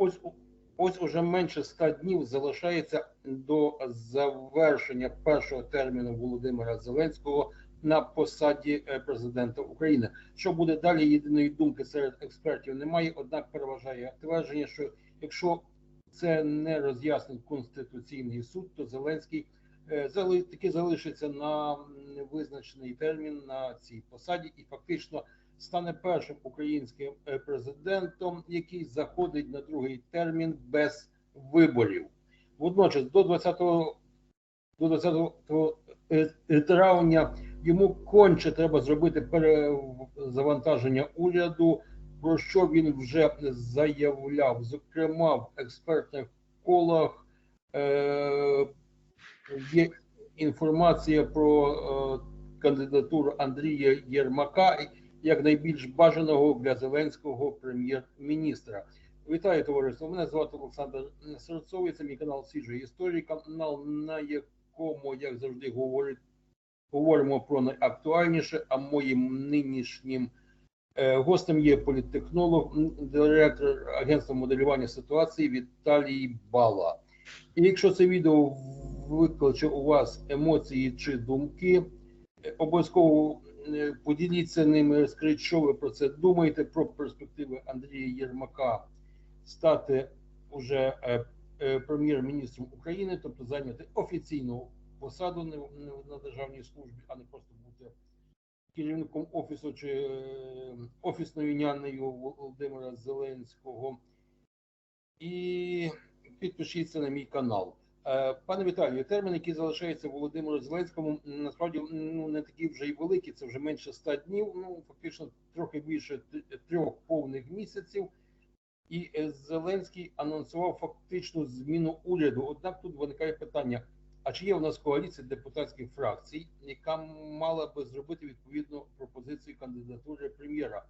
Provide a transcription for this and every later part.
Ось ось уже менше 100 днів залишається до завершення першого терміну Володимира Зеленського на посаді е, президента України. Що буде далі? Єдиної думки серед експертів немає. Однак переважає твердження, що якщо це не роз'яснить конституційний суд, то Зеленський е, таки залишиться на м, визначений термін на цій посаді і фактично стане першим українським е, президентом, який заходить на другий термін без виборів. Водночас до 20 до 20 е, е, травня йому конче треба зробити перезавантаження уряду, про що він вже заявляв, зокрема в експертних колах. Є інформація про кандидатуру Андрія Єрмака як найбільш бажаного для Зеленського прем'єр-міністра. Вітаю товариство. Мене звати Олександр Серцовий. Це мій канал Свіжої історії, канал, на якому, як завжди, говорить, говоримо про найактуальніше. А моїм нинішнім е, гостем є політтехнолог, директор агентства моделювання ситуації Віталій Бала. І якщо це відео викличе у вас емоції чи думки, е, обов'язково поділіться ними, скажіть, що ви про це думаєте, про перспективи Андрія Єрмака стати уже е, е, прем'єр-міністром України, тобто зайняти офіційну посаду на державній службі, а не просто бути керівником офісу чи е, офісною нянею Володимира Зеленського. І підпишіться на мій канал. Е, Пане Віталію, термін, який залишається Володимиру Зеленському, насправді ну не такий вже й великий, це вже менше 100 днів. Ну фактично трохи більше трьох повних місяців. І е, Зеленський анонсував фактичну зміну уряду. Однак тут виникає питання: а чи є у нас коаліція депутатських фракцій, яка мала би зробити відповідну пропозицію кандидатури прем'єра?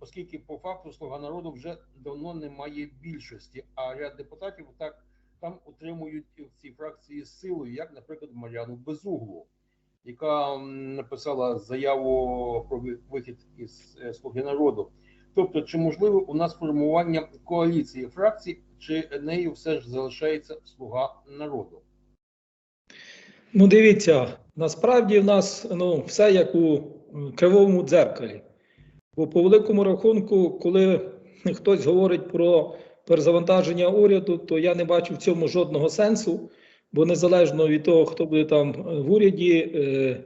Оскільки по факту слуга народу вже давно немає більшості, а ряд депутатів так там утримують в цій фракції силою, як, наприклад, Мар'яну Безуглу, яка написала заяву про вихід із е, слуги народу. Тобто, чи можливо у нас формування коаліції фракцій, чи нею все ж залишається слуга народу? Ну, дивіться, насправді в нас ну, все як у кривому дзеркалі. Бо по великому рахунку, коли хтось говорить про перезавантаження уряду, то я не бачу в цьому жодного сенсу, бо незалежно від того, хто буде там е, в уряді, е,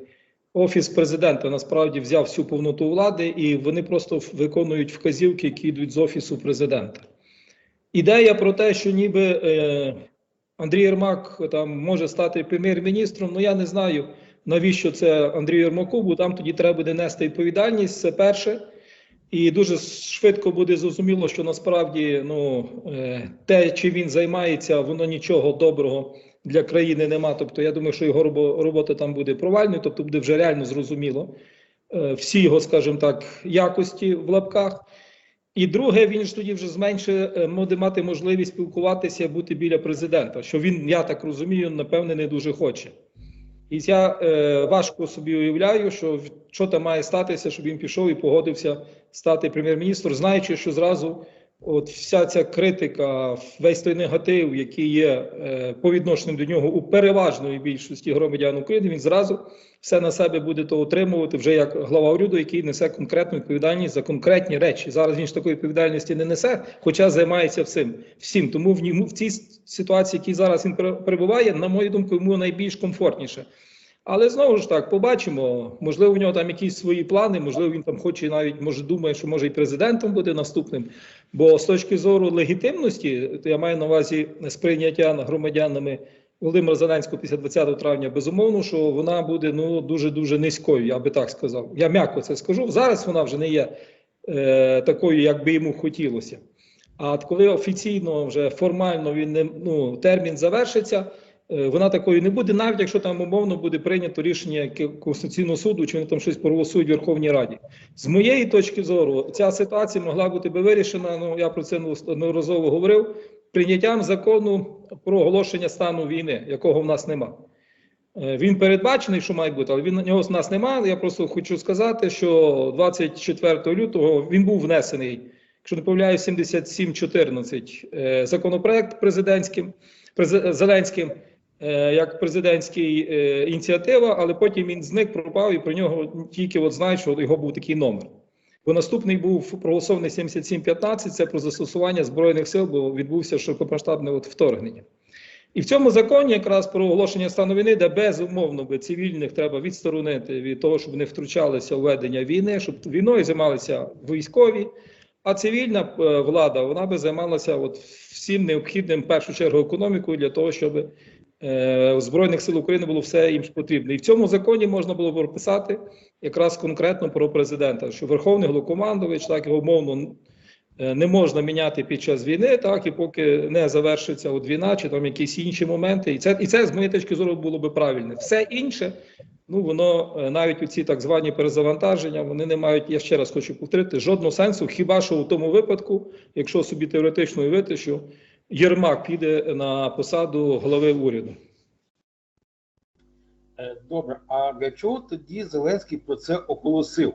офіс президента насправді взяв всю повноту влади, і вони просто виконують вказівки, які йдуть з офісу президента. Ідея про те, що ніби е, Андрій Єрмак там може стати прем'єр-міністром. Ну я не знаю навіщо це Андрію Єрмаку, бо там тоді треба буде нести відповідальність. Це перше. І дуже швидко буде зрозуміло, що насправді ну, е, те, чим він займається, воно нічого доброго для країни нема. Тобто, я думаю, що його робота там буде провальною, тобто буде вже реально зрозуміло е, всі його, скажімо так, якості в лапках. І друге, він ж тоді вже зменше буде мати можливість спілкуватися, бути біля президента, що він, я так розумію, напевне, не дуже хоче. І я е, важко собі уявляю, що що там має статися, щоб він пішов і погодився стати прем'єр-міністром, знаючи, що зразу от вся ця критика, весь той негатив, який є е, по відношенню до нього у переважної більшості громадян України, він зразу все на себе буде то отримувати вже як глава уряду, який несе конкретну відповідальність за конкретні речі. Зараз він ж такої відповідальності не несе, хоча займається всім. всім. Тому в ньому в цій ситуації, в якій зараз він пере- перебуває, на мою думку, йому найбільш комфортніше. Але знову ж так, побачимо. Можливо, у нього там якісь свої плани, можливо, він там хоче навіть може думає, що може і президентом буде наступним. Бо з точки зору легітимності, то я маю на увазі сприйняття громадянами Володимира Зеленського після 20 травня, безумовно, що вона буде ну дуже дуже низькою, я би так сказав. Я м'яко це скажу. Зараз вона вже не є е, такою, як би йому хотілося. А от коли офіційно вже формально він не ну термін завершиться, вона такою не буде, навіть якщо там умовно буде прийнято рішення Конституційного суду, чи вони там щось проголосують в Верховній Раді. З моєї точки зору, ця ситуація могла бути би вирішена. Ну я про це неодноразово говорив. Прийняттям закону про оголошення стану війни, якого в нас нема. Е, Він передбачений, що має бути, але він нього з нас немає. Я просто хочу сказати, що 24 лютого він був внесений якщо не помиляюсь, 7714 е, законопроект президентським през- Зеленським. Е, Як президентський е, ініціатива, але потім він зник, пропав, і про нього тільки от знають, що його був такий номер. Бо наступний був проголосований 7715, це про застосування збройних сил, бо відбувся широкомасштабне вторгнення. І в цьому законі якраз про оголошення стану війни, де безумовно би цивільних треба відсторонити від того, щоб не втручалися у ведення війни, щоб війною займалися військові, а цивільна е, влада вона би займалася от всім необхідним в першу чергу економікою для того, щоб Збройних сил України було все їм потрібне. І в цьому законі можна було прописати якраз конкретно про президента, що Верховний Головнокомандувач, так його умовно е, не можна міняти під час війни, так і поки не завершиться от війна чи там якісь інші моменти. І це і це з моєї точки зору було би правильне. Все інше, ну воно е, навіть у ці так звані перезавантаження, вони не мають. Я ще раз хочу повторити, жодного сенсу, хіба що у тому випадку, якщо собі теоретично уявити, що Єрмак піде на посаду голови уряду. Е, Добре, а для чого тоді Зеленський про це оголосив?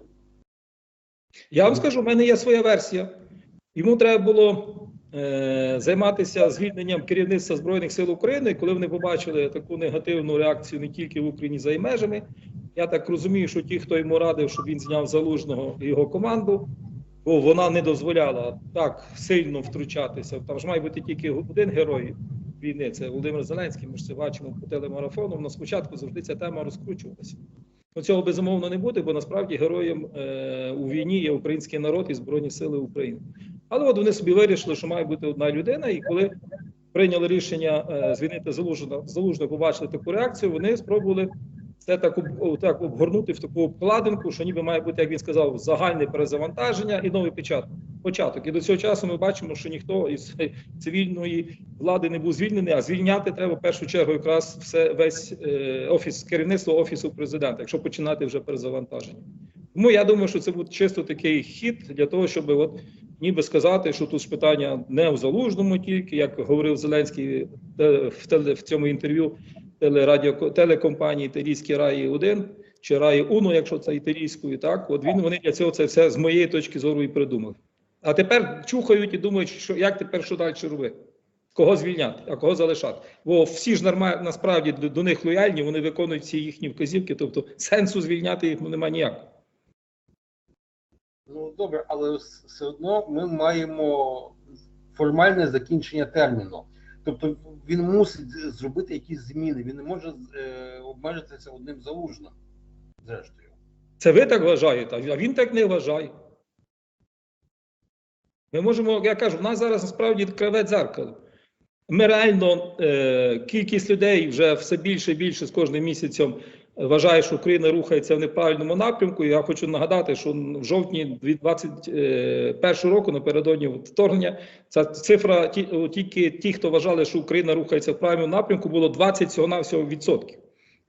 Я вам скажу, в мене є своя версія. Йому треба було е, займатися звільненням керівництва Збройних сил України, коли вони побачили таку негативну реакцію не тільки в Україні за і межами. Я так розумію, що ті, хто йому радив, щоб він зняв залужного і його команду, бо вона не дозволяла так сильно втручатися. Там ж має бути тільки один герой війни, це Володимир Зеленський. Ми ж це бачимо по телемарафону. На спочатку завжди ця тема розкручувалася. Ну, цього безумовно не буде, бо насправді героєм е, у війні є український народ і Збройні Сили України. Але от вони собі вирішили, що має бути одна людина, і коли прийняли рішення е, звільнити залужного, залужного, побачили таку реакцію, вони спробували це так, так обгорнути в таку обкладинку, що ніби має бути, як він сказав, загальне перезавантаження і новий початок. початок. І до цього часу ми бачимо, що ніхто із цивільної влади не був звільнений, а звільняти треба в першу чергу якраз все весь е, офіс керівництво офісу президента, якщо починати вже перезавантаження. Тому я думаю, що це буде чисто такий хід для того, щоб от ніби сказати, що тут питання не в залужному тільки, як говорив Зеленський е, в цьому інтерв'ю телерадіо телекомпанії Італійські раї 1 чи раї Уно, якщо це італійською, так от він вони для цього це все з моєї точки зору і придумали. А тепер чухають і думають, що як тепер що далі робити? Кого звільняти, а кого залишати? Бо всі ж нормально насправді до, до них лояльні, вони виконують всі їхні вказівки, тобто сенсу звільняти їх немає ніякого. Ну добре, але все одно ми маємо формальне закінчення терміну. Тобто він мусить зробити якісь зміни. Він не може е, обмежитися одним залужним, зрештою. Це ви так вважаєте, а він так не вважає. Ми можемо, я кажу, в нас зараз насправді криве дзеркало. Ми реально е, кількість людей вже все більше і більше з кожним місяцем вважає, що Україна рухається в неправильному напрямку. Я хочу нагадати, що в жовтні 2021 року, напередодні вторгнення, ця цифра ті, тільки ті, хто вважали, що Україна рухається в правильному напрямку, було 20 всього навсього відсотків.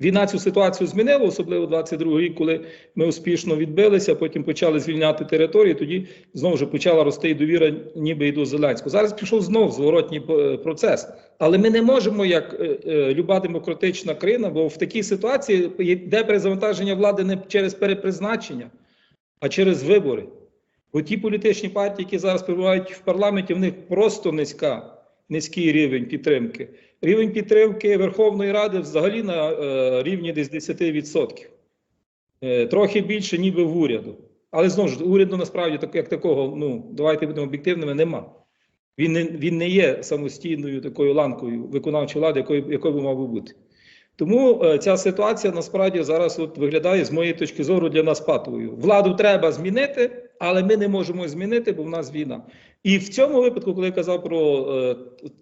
Війна цю ситуацію змінила, особливо 22 рік, коли ми успішно відбилися, потім почали звільняти території. Тоді знову ж почала рости довіра, ніби і до Зеленського. Зараз пішов знов зворотній е, процес. Але ми не можемо, як е, е, люба демократична країна, бо в такій ситуації йде перезавантаження влади не через перепризначення, а через вибори. Бо ті політичні партії, які зараз перебувають в парламенті, в них просто низька, низький рівень підтримки. Рівень підтримки Верховної Ради взагалі на е, рівні десь 10%. Е, трохи більше, ніби в уряду. Але знову ж уряду насправді так, як такого, ну давайте будемо об'єктивними, нема. Він не, він не є самостійною такою ланкою виконавчої влади, якою, якою би мав би бути. Тому е, ця ситуація насправді зараз от виглядає з моєї точки зору для нас патовою. Владу треба змінити, але ми не можемо змінити, бо в нас війна. І в цьому випадку, коли я казав про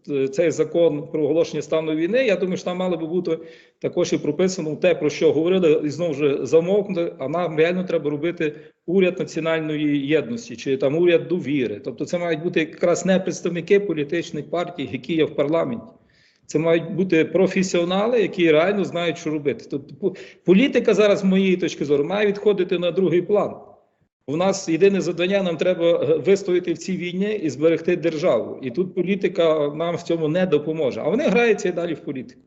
е, цей закон про оголошення стану війни, я думаю, що там мало би бути також і прописано те, про що говорили, і знову ж замовкнути. А нам реально треба робити уряд національної єдності чи там уряд довіри. Тобто, це мають бути якраз не представники політичних партій, які є в парламенті. Це мають бути професіонали, які реально знають, що робити. Тобто, політика зараз, з моєї точки зору, має відходити на другий план. У нас єдине завдання, нам треба е, вистояти в цій війні і зберегти державу. І тут політика нам в цьому не допоможе. А вони граються і далі в політику.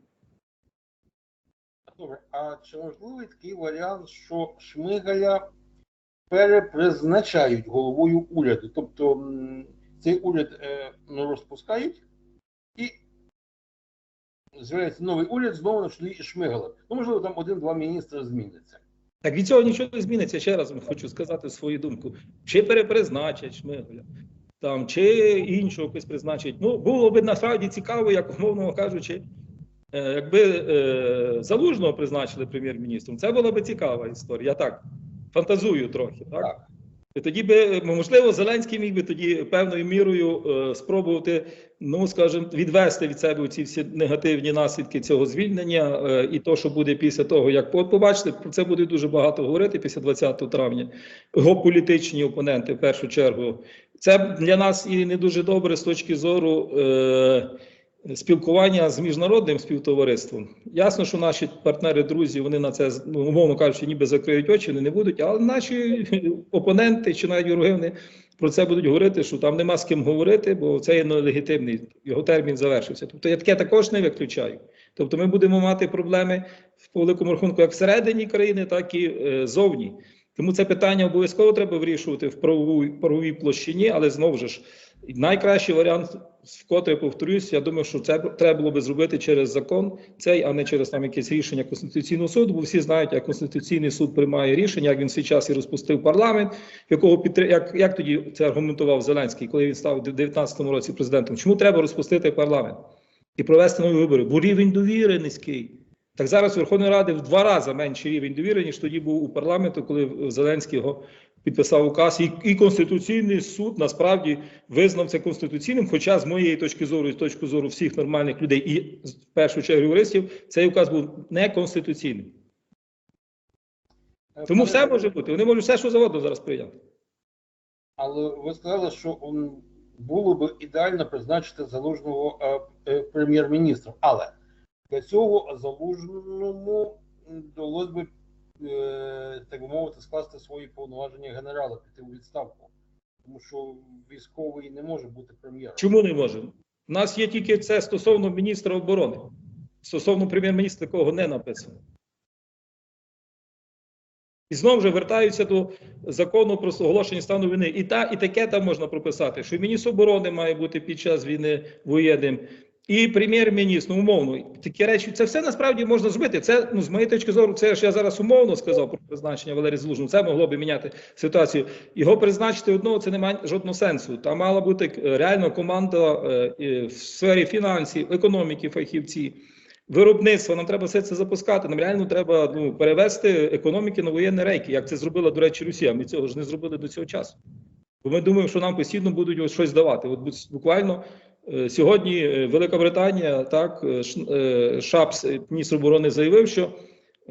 Добре, а чи можливий такий варіант, що Шмигаля перепризначають головою уряду. Тобто цей уряд е, ну, розпускають і з'являється новий уряд знову на чолі Шмигала. Ну, можливо, там один-два міністри зміниться. Так від цього нічого не зміниться. Ще раз хочу сказати свою думку. Чи перепризначать Шмигаля, там, чи іншого когось призначать. Ну, було б насправді цікаво, як умовно кажучи, е, якби е, залужного призначили прем'єр-міністром, це була б цікава історія. Я так фантазую трохи. Так? І тоді би, можливо, Зеленський міг би тоді певною мірою е, спробувати, ну скажімо, відвести від себе ці всі негативні наслідки цього звільнення, е, і то, що буде після того, як побачите, про це буде дуже багато говорити після 20 травня. Його політичні опоненти, в першу чергу, це для нас і не дуже добре з точки зору. Е, Спілкування з міжнародним співтовариством. Ясно, що наші партнери, друзі, вони на це ну, умовно кажучи, ніби закриють очі, вони не будуть. Але наші опоненти чи навіть вороги вони про це будуть говорити, що там нема з ким говорити, бо це є нелегітимний, його термін завершився. Тобто я таке також не виключаю. Тобто ми будемо мати проблеми в великому рахунку як всередині країни, так і е, зовні. Тому це питання обов'язково треба вирішувати в правовій, правовій площині, але знову ж найкращий варіант, вкотре повторюсь, я думаю, що це треба було би зробити через закон цей, а не через там якесь рішення Конституційного суду, бо всі знають, як Конституційний суд приймає рішення, як він свій час і розпустив парламент, якого підтри... як, як тоді це аргументував Зеленський, коли він став у 2019 році президентом. Чому треба розпустити парламент і провести нові вибори? Бо рівень довіри низький. Так зараз Верховної Ради в два рази менший рівень довіри, ніж тоді був у парламенту, коли Зеленський його підписав указ. І, і Конституційний суд насправді визнав це конституційним. Хоча, з моєї точки зору, і з точки зору всіх нормальних людей, і в першу чергу юристів, цей указ був неконституційним. Е, Тому все може бути. Вони можуть все, що завгодно зараз прийняти. Але ви сказали, що було б ідеально призначити залужного е, е, прем'єр-міністром. Але для цього залужному довелось би, так би мовити, скласти свої повноваження генерала, піти у відставку. Тому що військовий не може бути прем'єром. Чому не можемо? У нас є тільки це стосовно міністра оборони. Стосовно прем'єр-міністра такого не написано. І знову ж вертаються до закону про оголошення стану війни. І та, і таке там можна прописати, що міністр оборони має бути під час війни воєнним, і прем'єр-міністр, ну, умовно. Такі речі, це все насправді можна зробити. Це, ну, з моєї точки зору, це ж я зараз умовно сказав про призначення Валерія Залужного. Це могло би міняти ситуацію. Його призначити одного це не має жодного сенсу. Там мала бути е, реально команда е, в сфері фінансів, економіки, фахівці. Виробництво, нам треба все це запускати. Нам реально треба ну, перевести економіки на воєнні рейки, як це зробила, до речі, Росія. Ми цього ж не зробили до цього часу. Бо ми думаємо, що нам постійно будуть ось щось давати. От буквально сьогодні е, Велика Британія, так, е, е, Шапс, е, міністр оборони, заявив, що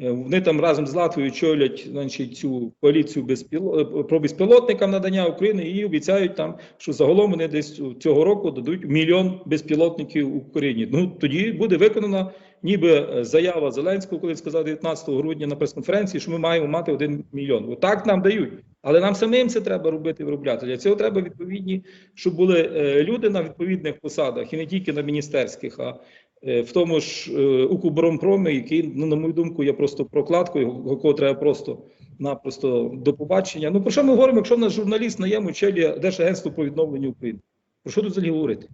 е, вони там разом з Латвією чолять значить, цю коаліцію безпіло... е, про безпілотникам надання України і обіцяють там, що загалом вони десь цього року дадуть мільйон безпілотників Україні. Ну тоді буде виконана ніби е, заява Зеленського, коли сказав 19 грудня на прес-конференції, що ми маємо мати один мільйон. Отак нам дають. Але нам самим це треба робити виробляти. Для цього треба відповідні, щоб були е, люди на відповідних посадах, і не тільки на міністерських, а е, в тому ж е, який, ну, на мою думку, є просто прокладкою, якого треба просто напросто до побачення. Ну про що ми говоримо, якщо в нас журналіст наєм чолі Держагентства по відновленню України? Про що тут взагалі говорити?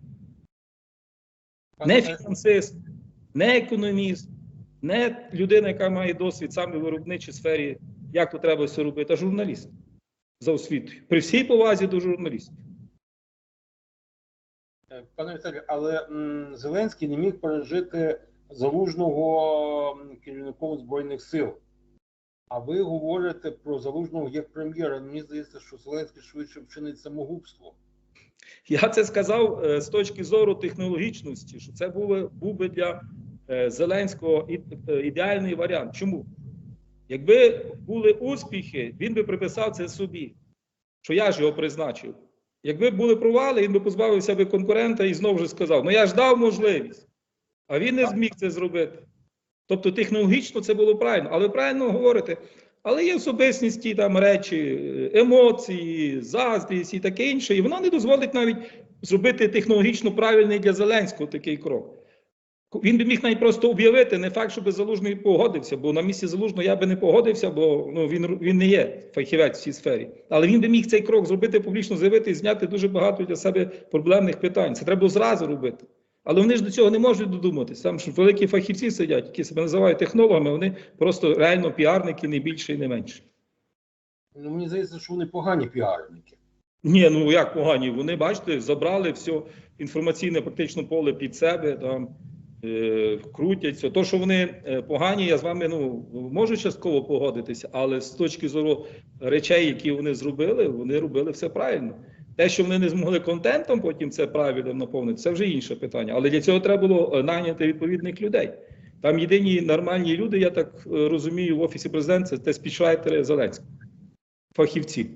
Не фінансист, не економіст, не людина, яка має досвід саме в виробничій сфері, як то треба все робити, а журналіст за освітою. При всій повазі до журналістів. Пане Віталію, але м, Зеленський не міг пережити залужного керівником збройних сил. А ви говорите про залужного як прем'єра. Мені здається, що Зеленський швидше вчинить самогубство. Я це сказав е, з точки зору технологічності, що це був, був би для е, Зеленського е, ідеальний варіант. Чому? Якби були успіхи, він би приписав це собі, що я ж його призначив. Якби були провали, він би позбавився би конкурента і знову ж сказав: ну я ж дав можливість, а він не зміг це зробити. Тобто технологічно це було правильно, але правильно говорите. Але є особистісні там речі, емоції, заздрість і таке інше, і воно не дозволить навіть зробити технологічно правильний для Зеленського такий крок. Він би міг навіть просто об'явити, не факт, щоб залужний погодився, бо на місці залужного я би не погодився, бо ну, він, він не є фахівець в цій сфері. Але він би міг цей крок зробити, публічно заявити і зняти дуже багато для себе проблемних питань. Це треба було зразу робити. Але вони ж до цього не можуть додуматися. Там ж великі фахівці сидять, які себе називають технологами, вони просто реально піарники, не більше і не менше. Ну, мені здається, що вони погані піарники. Ні, ну як погані. Вони, бачите, забрали все інформаційне практично поле під себе, там крутяться. То, що вони е, погані, я з вами ну, можу частково погодитися, але з точки зору речей, які вони зробили, вони робили все правильно. Те, що вони не змогли контентом потім це правильно наповнити, це вже інше питання. Але для цього треба було е, найняти відповідних людей. Там єдині нормальні люди, я так е, розумію, в офісі президента це спічрайтери Зеленського, фахівці.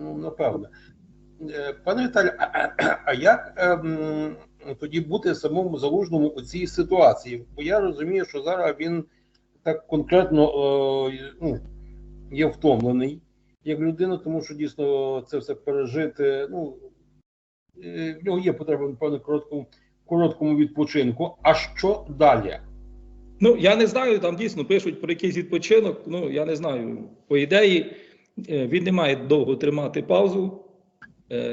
Ну, напевно. Е, Пане Віталію, а як ем, тоді бути самому залужному у цій ситуації? Бо я розумію, що зараз він так конкретно е, ну, є втомлений як людина, тому що дійсно це все пережити. Ну, е, в нього є потреба, напевно, короткому, короткому відпочинку. А що далі? Ну, я не знаю, там дійсно пишуть про якийсь відпочинок. Ну, я не знаю. По ідеї, е, він не має довго тримати паузу,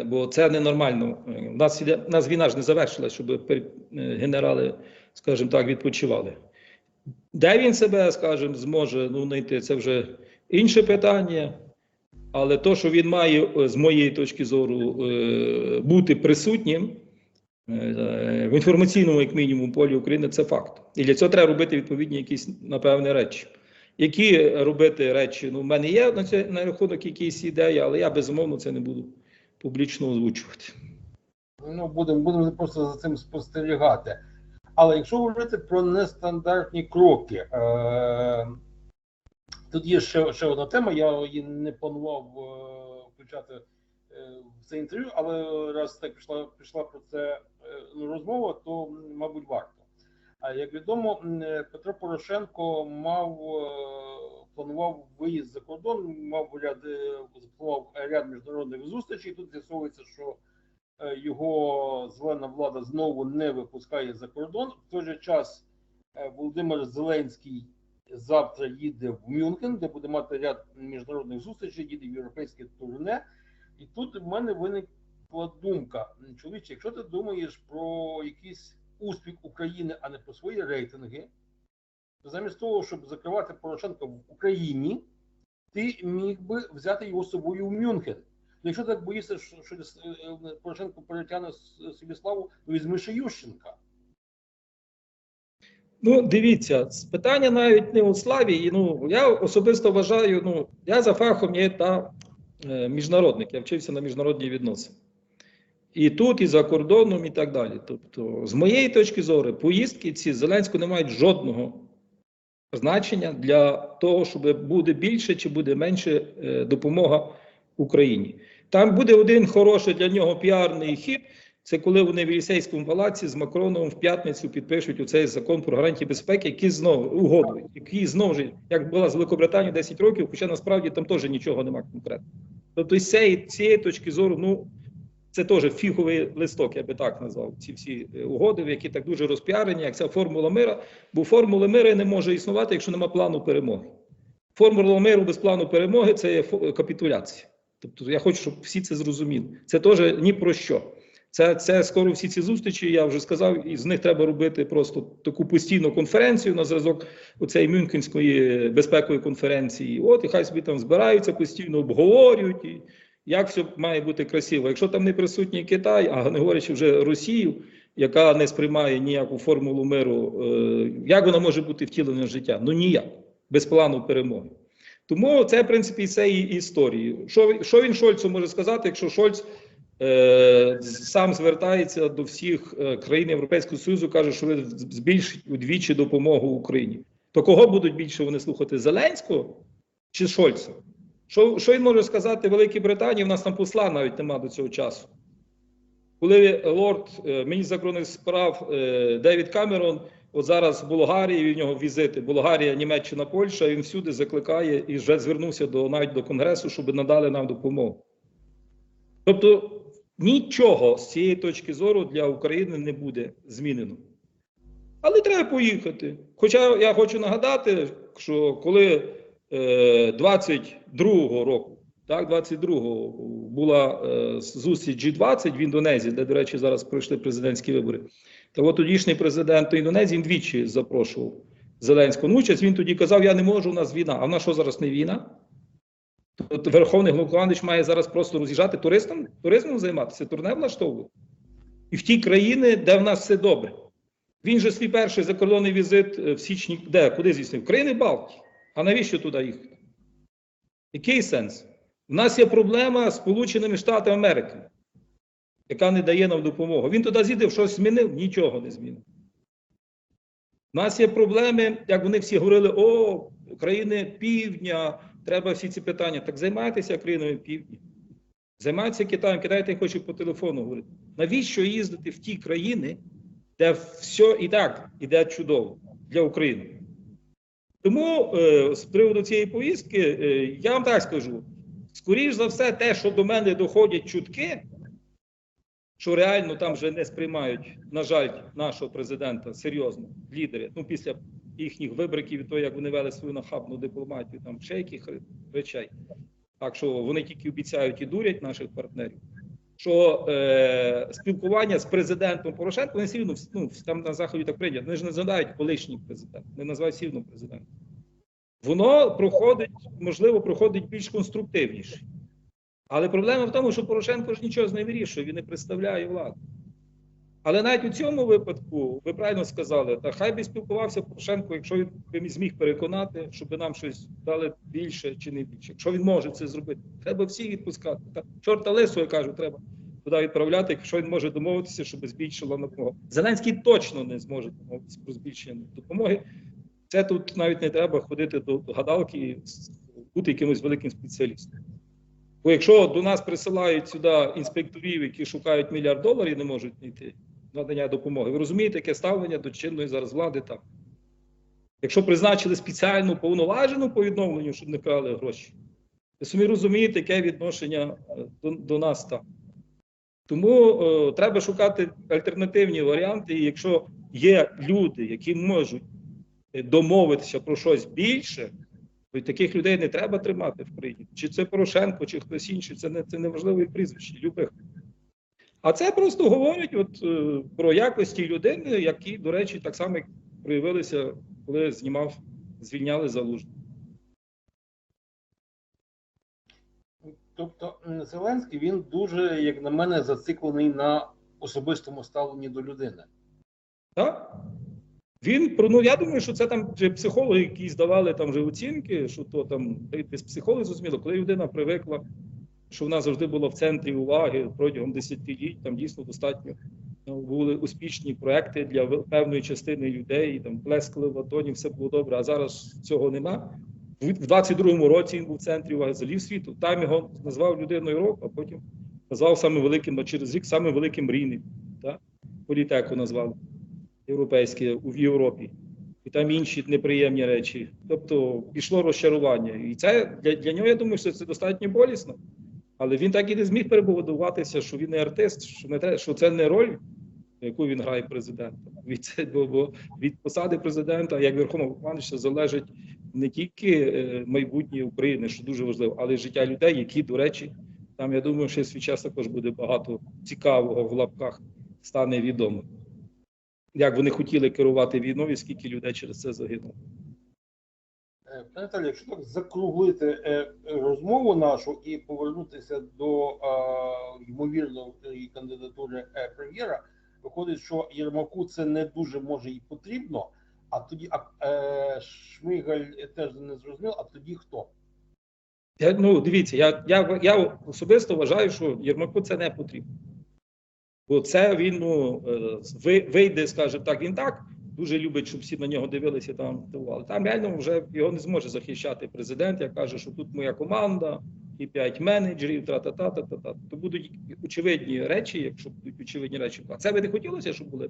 бо це ненормально. Е, У нас, іде- у нас війна ж не завершилась, щоб е, генерали, скажімо так, відпочивали. Де він себе, скажімо, зможе ну, знайти, це вже інше питання. Але то, що він має, е, з моєї точки зору, е, бути присутнім, Е, в інформаційному, як мінімум, полі України це факт. І для цього треба робити відповідні якісь, напевне, речі. Які робити речі? Ну, в мене є на, це, на рахунок якісь ідеї, але я безумовно це не буду публічно озвучувати. Ну, будемо будемо просто за цим спостерігати. Але якщо говорити про нестандартні кроки, е, тут є ще, ще одна тема, я її не планував е, включати е, в це інтерв'ю, але раз так пішла, пішла про це е, розмова, то мабуть варто. А як відомо, е, Петро Порошенко мав е, планував виїзд за кордон, мав ряд е, запланував ряд міжнародних зустрічей. Тут з'ясовується, що е, його зелена влада знову не випускає за кордон. В той же час е, Володимир Зеленський завтра їде в Мюнхен, де буде мати ряд міжнародних зустрічей, їде в європейське турне. І тут в мене виникла думка: чоловіче, якщо ти думаєш про якийсь успіх України, а не про свої рейтинги, замість того, щоб закривати Порошенка в Україні, ти міг би взяти його з собою в Мюнхен. Якщо так боїшся, що, що е, Порошенко перетягне собі славу, то візьми ще Ющенка. Ну, дивіться, питання навіть не у славі. І, Ну, я особисто вважаю, ну, я за фахом є та е, міжнародник, я вчився на міжнародні відносини. І тут, і за кордоном, і так далі. Тобто, з моєї точки зору, поїздки ці Зеленського не мають жодного значення для того, щоб буде більше чи буде менше е, допомога Україні. Там буде один хороший для нього піарний хід. Це коли вони в Єлісейському палаці з Макроном в п'ятницю підпишуть у цей закон про гарантії безпеки, який знову угоду, який знову ж як була з Великобританією 10 років, хоча насправді там теж нічого немає конкретно. Тобто, з цієї, цієї точки зору, ну це теж фіговий листок, я би так назвав. Ці всі е, угоди, які так дуже розпіарені, як ця формула мира. Бо формула мира не може існувати, якщо немає плану перемоги. Формула миру без плану перемоги це є капітуляція. Тобто я хочу, щоб всі це зрозуміли. Це теж ні про що. Це, це скоро всі ці зустрічі, я вже сказав, і з них треба робити просто таку постійну конференцію на зразок оцеї Мюнхенської безпекової конференції. От і хай собі там збираються, постійно обговорюють, і як все має бути красиво. Якщо там не присутній Китай, а не говорячи вже Росію, яка не сприймає ніяку формулу миру, е, як вона може бути втілена в життя? Ну ніяк, без плану перемоги. Тому це, в принципі, і цієї історії. Що, що він Шольцу може сказати, якщо Шольц е, сам звертається до всіх е, країн Європейського Союзу, каже, що ви збільшить удвічі допомогу Україні. То кого будуть більше вони слухати? Зеленського чи Шольца? Що, що він може сказати Великій Британії? У нас там посла навіть нема до цього часу. Коли лорд е, міністр закордонних справ е, Девід Камерон, от зараз в Болгарії, в нього візити, Болгарія, Німеччина, Польща, він всюди закликає і вже звернувся до навіть до Конгресу, щоб надали нам допомогу. Тобто нічого з цієї точки зору для України не буде змінено. Але треба поїхати. Хоча я хочу нагадати, що коли е, 22-го року, так, 22-го була е, зустріч G20 в Індонезії, де, до речі, зараз пройшли президентські вибори. То от тодішній президент Індонезії він двічі запрошував Зеленського на участь. Він тоді казав: Я не можу, у нас війна. А в нас що зараз не війна? Тобто Верховний Головнокомандуючий має зараз просто роз'їжджати туристом, туризмом займатися, турне влаштовувати. І в ті країни, де в нас все добре. Він же свій перший закордонний візит е, в січні, де? Куди здійснив? Країни Балтії. А навіщо туди їхати? Який сенс? У нас є проблема з Сполученими Штатами Америки, яка не дає нам допомогу. Він туди з'їздив, щось змінив, нічого не змінив. У нас є проблеми, як вони всі говорили: о, країни півдня, треба всі ці питання. Так займайтеся країнами півдня. Займайтеся Китаєм, Китай хоче по телефону говорити. Навіщо їздити в ті країни, де все і так іде чудово для України? Тому е, з приводу цієї поїздки, е, я вам так скажу: скоріш за все, те, що до мене доходять чутки, що реально там вже не сприймають, на жаль, нашого президента серйозно, лідери, ну після їхніх вибриків і того, як вони вели свою нахабну дипломатію, там ще яких речей. Так що вони тільки обіцяють і дурять наших партнерів. Що е, спілкування з президентом Порошенко вони все рівно ну, там на заході так прийнято. Вони ж не згадають колишній президент, не називають все рівно президентом. Воно проходить, можливо, проходить більш конструктивніше. Але проблема в тому, що Порошенко ж нічого з не вирішує, він не представляє владу. Але навіть у цьому випадку, ви правильно сказали, та хай би спілкувався Порошенко, якщо він би зміг переконати, щоб нам щось дали більше чи не більше. Якщо він може це зробити, треба всіх відпускати. Та чорта лису, я кажу, треба туди відправляти, якщо він може домовитися, щоб збільшила допомогу. Зеленський точно не зможе домовитися про збільшення допомоги. Це тут навіть не треба ходити до гадалки і бути якимось великим спеціалістом. Бо якщо до нас присилають сюди інспекторів, які шукають мільярд доларів і не можуть знайти надання допомоги, ви розумієте, яке ставлення до чинної зараз влади там? Якщо призначили спеціальну повноважену по відновленню, щоб не крали гроші, ви самі розумієте, яке відношення е, до, до нас там. Тому е, треба шукати альтернативні варіанти. І якщо є люди, які можуть е, домовитися про щось більше, то таких людей не треба тримати в країні. Чи це Порошенко, чи хтось інший, це не це не важливе прізвище, любих. А це просто говорять от, е, про якості людини, які, до речі, так само проявилися, коли знімав, звільняли залужного. Тобто Зеленський він дуже, як на мене, зациклений на особистому ставленні до людини. Так? Він ну я думаю, що це там психологи, які здавали там вже оцінки, що то там без психологів зрозуміло, коли людина привикла, що вона завжди була в центрі уваги протягом десятиліть, там дійсно достатньо ну, були успішні проекти для певної частини людей, там плескали в ладоні, все було добре. А зараз цього нема. В в 22-му році він був в центрі уваги взагалі світу. Там його назвав людиною року, а потім назвав саме великим, а через рік саме великим мрійним. Так? Політеку назвали європейське в Європі, і там інші неприємні речі. Тобто пішло розчарування. І це для, для нього, я думаю, що це достатньо болісно. Але він так і не зміг перебудуватися, що він не артист, що не те, що це не роль, яку він грає президента. Від це бо, від посади президента, як верховного командуюча, залежить не тільки е, майбутнє України, що дуже важливо, але й життя людей, які, до речі, там я думаю, що свій час також буде багато цікавого в лапках стане відомо як вони хотіли керувати війною, скільки людей через це загинуло. Е, Віталію, якщо так закруглити е, розмову нашу і повернутися до е, ймовірної кандидатури е, прем'єра, виходить, що Єрмаку це не дуже може і потрібно. А тоді а, е, Шмигаль теж не зрозумів, а тоді хто? Я, ну, дивіться, я, я, я особисто вважаю, що Єрмаку це не потрібно. Бо це він ну, е, вийде, скажімо так, він так дуже любить, щоб всі на нього дивилися там дивували. Там реально вже його не зможе захищати президент. Я каже, що тут моя команда і п'ять менеджерів, тра-та-та-та-та-та. То будуть очевидні речі, якщо будуть очевидні речі. А це би не хотілося, щоб були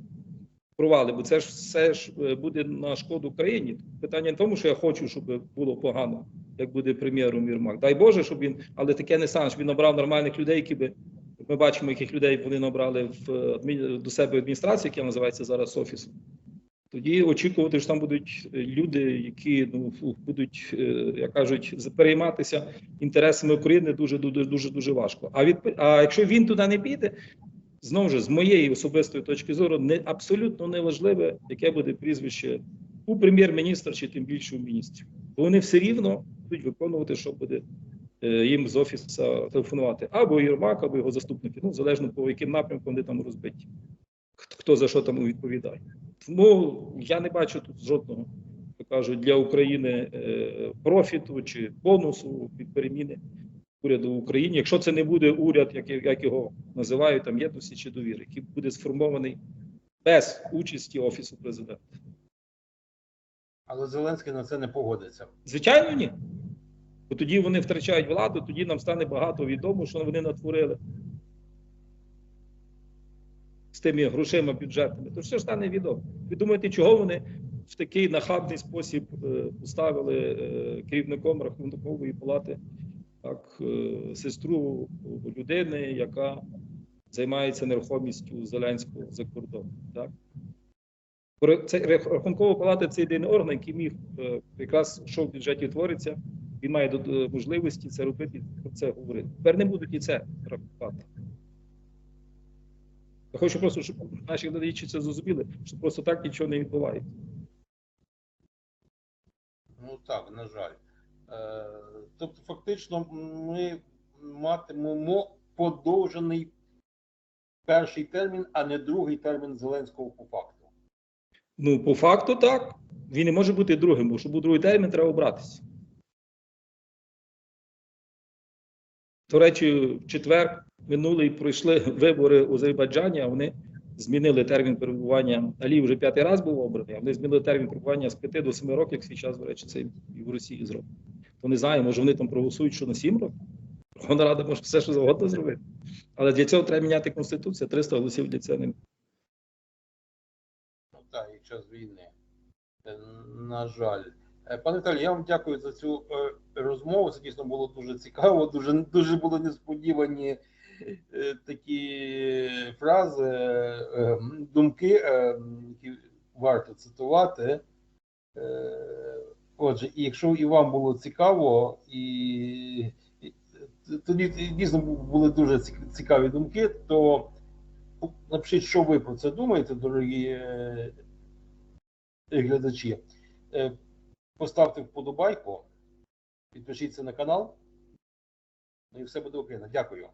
провали, бо це ж все ж е, буде на шкоду країні. Питання не в тому, що я хочу, щоб було погано, як буде прем'єром Єрмак. Дай Боже, щоб він, але таке не сам, щоб він набрав нормальних людей, які би Ми бачимо, яких людей вони набрали в адмі- до себе адміністрацію, яка називається зараз офіс. Тоді очікувати, що там будуть е, люди, які ну будуть, е, як кажуть, перейматися інтересами України дуже дуже дуже дуже важко. А від а якщо він туди не піде, знову ж з моєї особистої точки зору, не абсолютно неважливе, яке буде прізвище у прем'єр-міністра чи тим більше у міністрів. Бо вони все рівно будуть виконувати, що буде е, їм з офісу телефонувати або Єрмак, або його заступники, ну залежно по яким напрямкам вони там розбиті. Хто за що там відповідає. Тому я не бачу тут жодного, як кажуть, для України е, профіту чи бонусу від переміни уряду в Україні, якщо це не буде уряд, як, як його називають там єдності чи довіри, який буде сформований без участі офісу президента. Але Зеленський на це не погодиться. Звичайно, ні. Бо тоді вони втрачають владу, тоді нам стане багато відомо, що вони натворили з тими грошима бюджетними. То все ж стане відомо. Ви думаєте, чого вони в такий нахабний спосіб е, поставили е, керівником рахункової палати так, е, сестру людини, яка займається нерухомістю Зеленського за кордоном. Так? Це рахункова палата це єдиний орган, який міг якраз що в бюджеті твориться, він має можливості це робити про це говорити. Тепер не будуть і це рахувати. Я хочу просто, щоб наші глядачі це зрозуміли, що просто так нічого не відбувається. Ну так, на жаль. Е, тобто, фактично, ми матимемо подовжений перший термін, а не другий термін Зеленського по факту. Ну, по факту, так. Він не може бути другим, бо щоб був другий термін, треба обратися. До речі, в четвер минулий пройшли вибори у Азербайджані, а вони змінили термін перебування. Алі вже п'ятий раз був обраний, а вони змінили термін перебування з 5 до 7 років, як свій час, до речі, це і в Росії зробили. То не знаю, може вони там проголосують, що на 7 років. Верховна Рада може все, що завгодно зробити. Але для цього треба міняти Конституцію, 300 голосів для цього немає. Ну так, і час війни. Е, На жаль. Е, Пане Віталій, я вам дякую за цю е, розмову. Це дійсно було дуже цікаво. Дуже дуже були несподівані такі фрази, е, думки, е, які варто цитувати. Е, Отже, якщо і вам було цікаво, і, тоді дійсно були дуже цікаві думки, то напишіть, що ви про це думаєте, дорогі е, глядачі. Е, Поставте вподобайку, підпишіться на канал. Ну і все буде Україна. Дякую.